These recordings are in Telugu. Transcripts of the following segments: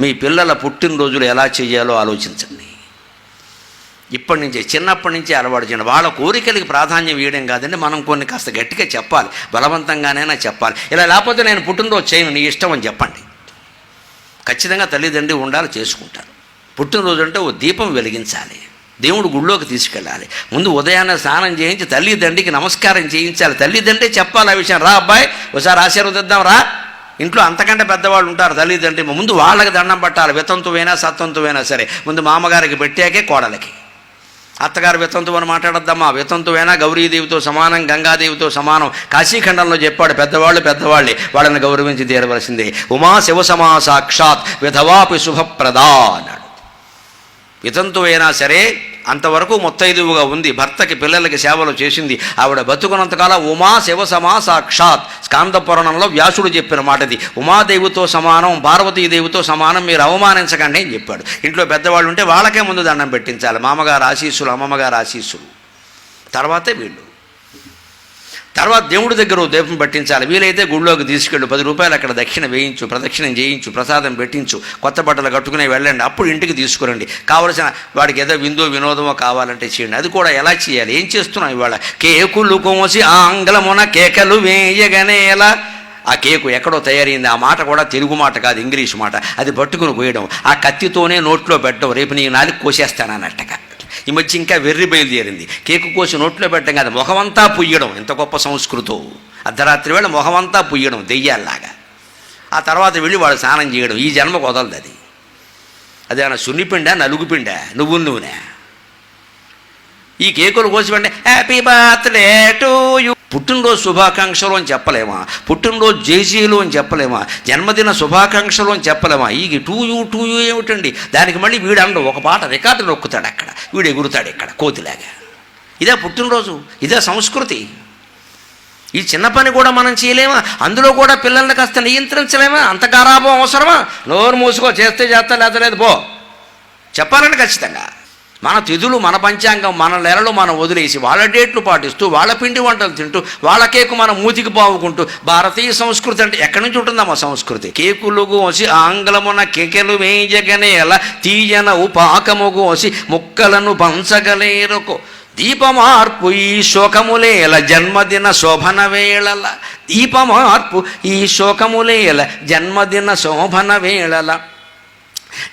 మీ పిల్లల పుట్టినరోజులు ఎలా చేయాలో ఆలోచించండి. ఇప్పటి నుంచే చిన్నప్పటి నుంచే అలవాటు చేయండి. వాళ్ళ కోరికలకి ప్రాధాన్యం ఇవ్వడం కాదండి. మనం కొన్ని కాస్త గట్టిగా చెప్పాలి. బలవంతంగానైనా చెప్పాలి. ఇలా లేకపోతే నేను పుట్టినరోజు చేయను నీ ఇష్టం అని చెప్పండి. ఖచ్చితంగా తల్లిదండ్రి ఉండాలి చేసుకుంటారు. పుట్టినరోజు అంటే ఓ దీపం వెలిగించాలి. దేవుడు గుళ్ళోకి తీసుకెళ్ళాలి. ముందు ఉదయాన్నే స్నానం చేయించి తల్లిదండ్రికి నమస్కారం చేయించాలి. తల్లిదండ్రి చెప్పాలి ఆ విషయం. రా అబ్బాయి ఒకసారి ఆశీర్వదిద్దాం రా. ఇంట్లో అంతకంటే పెద్దవాళ్ళు ఉంటారు తల్లిదండ్రి ముందు వాళ్ళకి దండం పట్టాలి. వితంతువైనా సత్తంతువైనా సరే. ముందు మామగారికి పెట్టాకే కోడలకి. అత్తగారు వితంతు అని మాట్లాడద్దమ్మా. వితంతువైనా గౌరీదేవితో సమానం గంగాదేవితో సమానం. కాశీఖండంలో చెప్పాడు పెద్దవాళ్ళు పెద్దవాళ్ళే. వాళ్ళని గౌరవించి తీరవలసిందే. ఉమా శివ సమా సాక్షాత్ విధవాపి శుభప్రదా అన్నాడు. వితంతువైనా సరే అంతవరకు ముత్తైదువుగా ఉంది భర్తకి పిల్లలకి సేవలు చేసింది. ఆవిడ బతుకున్నంతకాల ఉమా శివ సమా సాక్షాత్. స్కాంద పురాణంలో వ్యాసుడు చెప్పిన మాటది. ఉమాదేవితో సమానం పార్వతీదేవితో సమానం మీరు అవమానించకండి అని చెప్పాడు. ఇంట్లో పెద్దవాళ్ళు ఉంటే వాళ్ళకే ముందు దండం పెట్టించాలి. మామగారు ఆశీస్సులు అమ్మమ్మగారు ఆశీస్సులు. తర్వాతే వీళ్ళు. తర్వాత దేవుడి దగ్గర దీపం పెట్టించాలి. వీలైతే గుళ్ళోకి తీసుకెళ్ళు. పది రూపాయలు అక్కడ దక్షిణ వేయించు ప్రదక్షిణం చేయించు ప్రసాదం పెట్టించు కొత్త బట్టలు కట్టుకునే వెళ్ళండి. అప్పుడు ఇంటికి తీసుకురండి. కావలసిన వాడికి ఏదో విందో వినోదమో కావాలంటే చేయండి. అది కూడా ఎలా చేయాలి? ఏం చేస్తున్నాం ఇవాళ? కేకులు కోసి ఆంగ్లమున కేకలు వేయగానే ఎలా? ఆ కేకు ఎక్కడో తయారైంది. ఆ మాట కూడా తెలుగు మాట కాదు ఇంగ్లీష్ మాట. అది పట్టుకుని పోయడం. ఆ కత్తితోనే నోట్లో పెట్టడం. రేపు నీ నాలుగు కోసేస్తానన్నట్టుగా. ఈ మధ్య ఇంకా వెర్రి బయలుదేరింది. కేకు కోసి నోట్లో పెట్టడం కాదు మొహమంతా పుయ్యడం. ఎంత గొప్ప సంస్కృతం. అర్ధరాత్రి వేళ మొహమంతా పుయ్యడం దెయ్యాల్లాగా. ఆ తర్వాత వెళ్ళి వాడు స్నానం చేయడం. ఈ జన్మకు వదలదు అది. అదేమన్నా సున్నిపిండా నలుగుపిండ నువ్వు నువ్వునే ఈ కేకులు కోసి వెంటనే హ్యాపీ బర్త్డే టు యూ పుట్టినరోజు శుభాకాంక్షలు అని చెప్పలేమా? పుట్టినరోజు జేజీలు అని చెప్పలేమా? జన్మదిన శుభాకాంక్షలు అని చెప్పలేమా? ఈ టూ యూ టూ యూ ఏమిటండి? దానికి మళ్ళీ వీడు అండవు ఒక పాట రికార్డు నొక్కుతాడు అక్కడ. వీడు ఎగురుతాడు ఇక్కడ కోతిలాగా. ఇదే పుట్టినరోజు ఇదే సంస్కృతి. ఈ చిన్న పని కూడా మనం చేయలేమా? అందులో కూడా పిల్లల్ని కాస్త నియంత్రించలేమా? అంత గారాభం అవసరమా? నోరు మూసుకో చేస్తే చేస్తా లేదా లేదు పో. చెప్పాలంటే ఖచ్చితంగా. మన తిథులు మన పంచాంగం మన నెలలు మనం వదిలేసి వాళ్ళ డేట్లు పాటిస్తూ వాళ్ళ పిండి వంటలు తింటూ వాళ్ళ కేకు మనం మూతికి పావుకుంటూ భారతీయ సంస్కృతి అంటే ఎక్కడి నుంచి ఉంటుందమ్మా సంస్కృతి? కేకులు కోసి ఆంగ్లమున కేకెలు వేయించగనే ఎలా తీయన ఉపాకము కోసి ముక్కలను పంచగలేరుకో. దీపమార్పు ఈ శోకములేల జన్మదిన శోభన వేళల. దీపమార్పు ఈ శోకములేల జన్మదిన శోభన వేళల.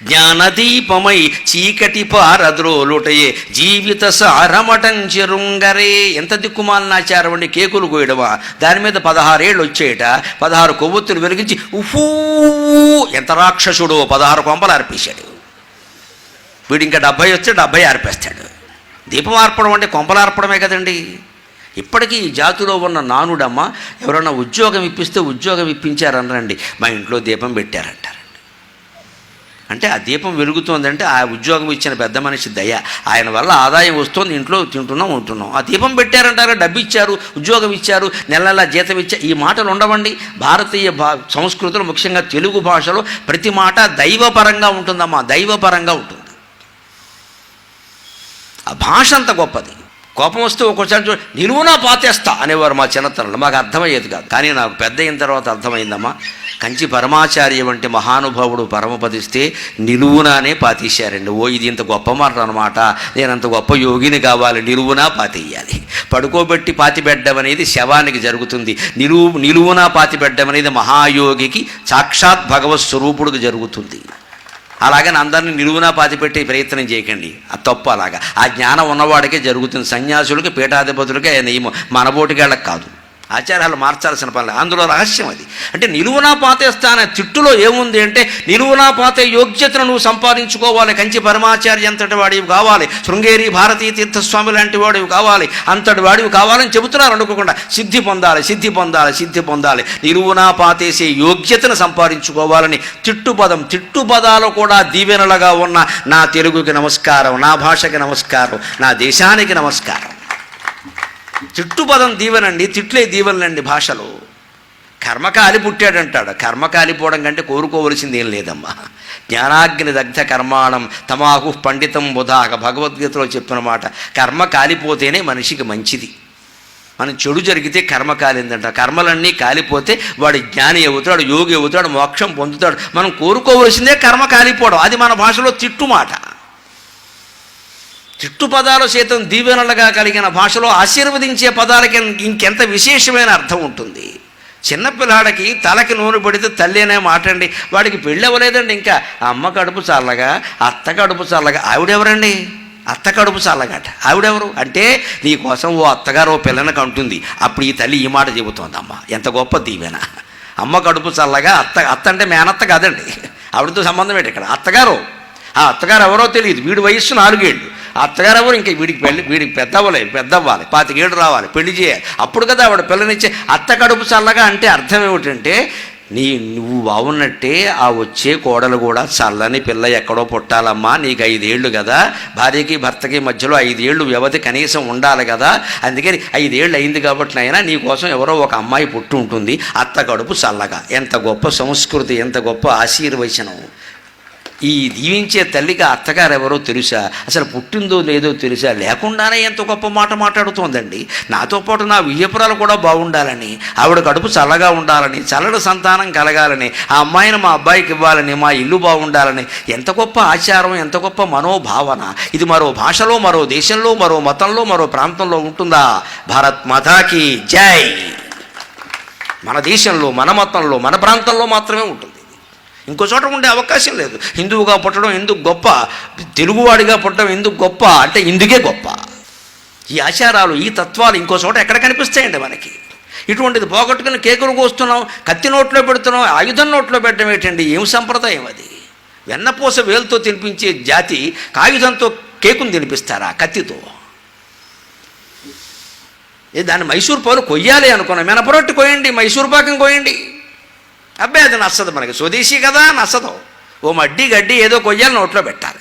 జ్ఞానదీపమై చీకటి పారద్రోలుటయే జీవిత సారమటంచెరుంగరే ఎంత దిక్కుమాలనాచారం అండి కేకులు కోయడమా? దాని మీద పదహారేళ్ళు వచ్చేట. పదహారు కొవ్వొత్తులు వెలిగించి ఉఫూ ఎంత రాక్షసుడు పదహారు కొంపలు అర్పేశాడు. వీడు ఇంకా డెబ్బై వస్తే డెబ్బై ఆర్పేస్తాడు. దీపం ఆర్పడం అంటే కొంపలు ఆర్పడమే కదండి. ఇప్పటికీ ఈ జాతిలో ఉన్న నానుడమ్మ ఎవరన్నా ఉద్యోగం ఇప్పిస్తే ఉద్యోగం ఇప్పించారనరండి. మా ఇంట్లో దీపం పెట్టారంటారు. అంటే ఆ దీపం వెలుగుతోందంటే ఆ ఉద్యోగం ఇచ్చిన పెద్ద మనిషి దయ. ఆయన వల్ల ఆదాయం వస్తుంది ఇంట్లో తింటున్నాం ఉంటున్నాం. ఆ దీపం పెట్టారంటారా డబ్బు ఇచ్చారు ఉద్యోగం ఇచ్చారు నెల నెల జీతం ఇచ్చారు ఈ మాటలు ఉండవండి. భారతీయ భా సంస్కృతిలో ముఖ్యంగా తెలుగు భాషలో ప్రతి మాట దైవపరంగా ఉంటుందమ్మా దైవపరంగా ఉంటుంది. ఆ భాష అంత గొప్పది. కోపం వస్తే ఒక్కోసారి చూ నిలువునా పాతేస్తా అనేవారు మా చిన్నతనంలో. మాకు అర్థమయ్యేది కాదు. కానీ నాకు పెద్ద అయిన తర్వాత అర్థమైందమ్మా. కంచి పరమాచార్య వంటి మహానుభావుడు పరమపదిస్తే నిలువునానే పాతీశారండి. ఓ ఇది ఇంత గొప్ప మాట అనమాట నేను అంత గొప్ప యోగిని కావాలి. నిలువునా పాతేయాలి. పడుకోబెట్టి పాతిబెట్టడం అనేది శవానికి జరుగుతుంది. నిలువు నిలువునా పాతిబెట్టడం అనేది మహాయోగికి సాక్షాత్ భగవత్ స్వరూపుడికి జరుగుతుంది. అలాగని అందరినీ నిలువునా పాతిపెట్టే ప్రయత్నం చేయకండి. అది తప్పు అలాగా. ఆ జ్ఞానం ఉన్నవాడికే జరుగుతుంది. సన్యాసులకి పీఠాధిపతులకి ఆ నియమం మనబోటిగాళ్ళకి కాదు. ఆచారాలు మార్చాల్సిన పనులు. అందులో రహస్యం అది. అంటే నిలువునా పాతేస్తానే తిట్టులో ఏముంది అంటే నిలువునా పాతే యోగ్యతను నువ్వు సంపాదించుకోవాలి. కంచి పరమాచార్య అంతటి వాడివి కావాలి. శృంగేరి భారతీ తీర్థస్వామి లాంటి వాడివి కావాలి. అంతటి వాడివి కావాలని చెబుతున్నారు అనుకోకుండా సిద్ధి పొందాలి సిద్ధి పొందాలి సిద్ధి పొందాలి. నిలువునా పాతేసే యోగ్యతను సంపాదించుకోవాలని తిట్టుపదం తిట్టుపదాలు కూడా దీవెనలుగా ఉన్న నా తెలుగుకి నమస్కారం నా భాషకి నమస్కారం నా దేశానికి నమస్కారం. తిట్టుపదం దీవెనండి తిట్లే దీవెనండి భాషలో. కర్మ కాలి పుట్టాడంటాడు. కర్మ కాలిపోవడం కంటే కోరుకోవలసింది ఏం లేదమ్మా. జ్ఞానాగ్ని దగ్ధ కర్మాణం తమాకు పండితం బుధాక భగవద్గీతలో చెప్పిన మాట. కర్మ కాలిపోతేనే మనిషికి మంచిది. మనం చెడు జరిగితే కర్మ కాలిందంట. కర్మలన్నీ కాలిపోతే వాడు జ్ఞాని అవుతాడు యోగి అవుతాడు మోక్షం పొందుతాడు. మనం కోరుకోవలసిందే కర్మ కాలిపోవడం. అది మన భాషలో తిట్టు మాట తిట్టు పదాలు సైతం దీవెనలుగా కలిగిన భాషలో ఆశీర్వదించే పదాలకి ఇంకెంత విశేషమైన అర్థం ఉంటుంది? చిన్నపిల్లాడికి తలకి నూనె పడితే తల్లి అనే మాట అండి. వాడికి పెళ్ళి అవ్వలేదండి ఇంకా. అమ్మ కడుపు చల్లగా అత్త కడుపు చల్లగా. ఆవిడెవరండి? అత్త కడుపు చల్లగాట. ఆవిడెవరు? అంటే నీ కోసం ఓ అత్తగారు ఓ పిల్లని కంటుంది. అప్పుడు ఈ తల్లి ఈ మాట చెబుతోంది అమ్మ ఎంత గొప్ప దీవెన. అమ్మ కడుపు చల్లగా అత్త అత్త అంటే మేనత్త కాదండి. ఆవిడతో సంబంధం ఏంటి ఇక్కడ? అత్తగారు. ఆ అత్తగారు ఎవరో తెలియదు. వీడి వయస్సు నాలుగేళ్ళు. అత్తగారు ఎవరు ఇంకా వీడికి పెళ్ళి వీడికి పెద్ద అవ్వలేదు పెద్ద అవ్వాలి. పాతికేడు రావాలి పెళ్ళి చేయాలి. అప్పుడు కదా ఆవిడ పిల్లనిచ్చే అత్త కడుపు చల్లగా అంటే అర్థం ఏమిటంటే నీ నువ్వు బాగున్నట్టే ఆ వచ్చే కోడలు కూడా చల్లని పిల్ల ఎక్కడో పుట్టాలమ్మా నీకు ఐదేళ్ళు కదా. భార్యకి భర్తకి మధ్యలో ఐదేళ్ళు వ్యవధి కనీసం ఉండాలి కదా. అందుకని ఐదేళ్ళు అయింది కాబట్టి అయినా నీకోసం ఎవరో ఒక అమ్మాయి పుట్టి ఉంటుంది అత్త కడుపు చల్లగా. ఎంత గొప్ప సంస్కృతి ఎంత గొప్ప ఆశీర్వచనం. ఈ దీవించే తల్లికి అత్తగారు ఎవరో తెలుసా? అసలు పుట్టిందో లేదో తెలుసా? లేకుండానే ఎంత గొప్ప మాట మాట్లాడుతోందండి. నాతో పాటు నా విజయపురాలు కూడా బాగుండాలని ఆవిడ కడుపు చల్లగా ఉండాలని చల్లటి సంతానం కలగాలని ఆ అమ్మాయిని మా అబ్బాయికి ఇవ్వాలని మా ఇల్లు బాగుండాలని ఎంత గొప్ప ఆచారం ఎంత గొప్ప మనోభావన. ఇది మరో భాషలో మరో దేశంలో మరో మతంలో మరో ప్రాంతంలో ఉంటుందా? భారత్ మాతాకి జై! మన దేశంలో మన మతంలో మన ప్రాంతంలో మాత్రమే ఉంటుంది. ఇంకో చోట ఉండే అవకాశం లేదు. హిందువుగా పుట్టడం ఎందుకు గొప్ప? తెలుగువాడిగా పుట్టడం ఎందుకు గొప్ప? అంటే ఇందుకే గొప్ప. ఈ ఆచారాలు ఈ తత్వాలు ఇంకో చోట ఎక్కడ కనిపిస్తాయండి మనకి? ఇటువంటిది పోగొట్టుకుని కేకులు కోస్తున్నాం కత్తి నోట్లో పెడుతున్నాం ఆయుధం నోట్లో పెట్టడం ఏంటండి? ఏం సంప్రదాయం అది? వెన్నపూస వేలుతో తినిపించే జాతి కాయుధంతో కేకును తినిపిస్తారా? కత్తితో? ఏ దాన్ని మైసూర్ పాలు కొయ్యాలి అనుకున్నాం. మినపరొట్టి కోయండి మైసూర్ పాకం కోయండి అబ్బాయి అది నచ్చదు మనకి. స్వదేశీ కదా నచ్చదు. ఓ మడ్డి గడ్డి ఏదో కొయ్యాలి నోట్లో పెట్టాలి.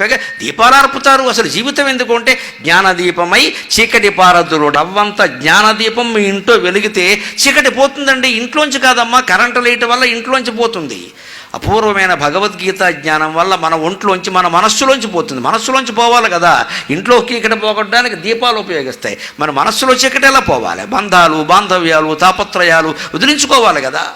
పైగా దీపాలు అర్పుతారు అసలు జీవితం ఎందుకు అంటే జ్ఞానదీపమై చీకటి పారదులు అవ్వంత జ్ఞానదీపం మీ ఇంట్లో వెలిగితే చీకటి పోతుందండి. ఇంట్లోంచి కాదమ్మా కరెంటు లైట్ వల్ల ఇంట్లోంచి పోతుంది. అపూర్వమైన భగవద్గీత జ్ఞానం వల్ల మన ఒంట్లోంచి మన మనస్సులోంచి పోతుంది. మనస్సులోంచి పోవాలి కదా. ఇంట్లో చీకటి పోగొట్టడానికి దీపాలు ఉపయోగిస్తాయి. మన మనస్సులో చీకటి ఎలా పోవాలి? బంధాలు బాంధవ్యాలు తాపత్రయాలు వదిలించుకోవాలి కదా.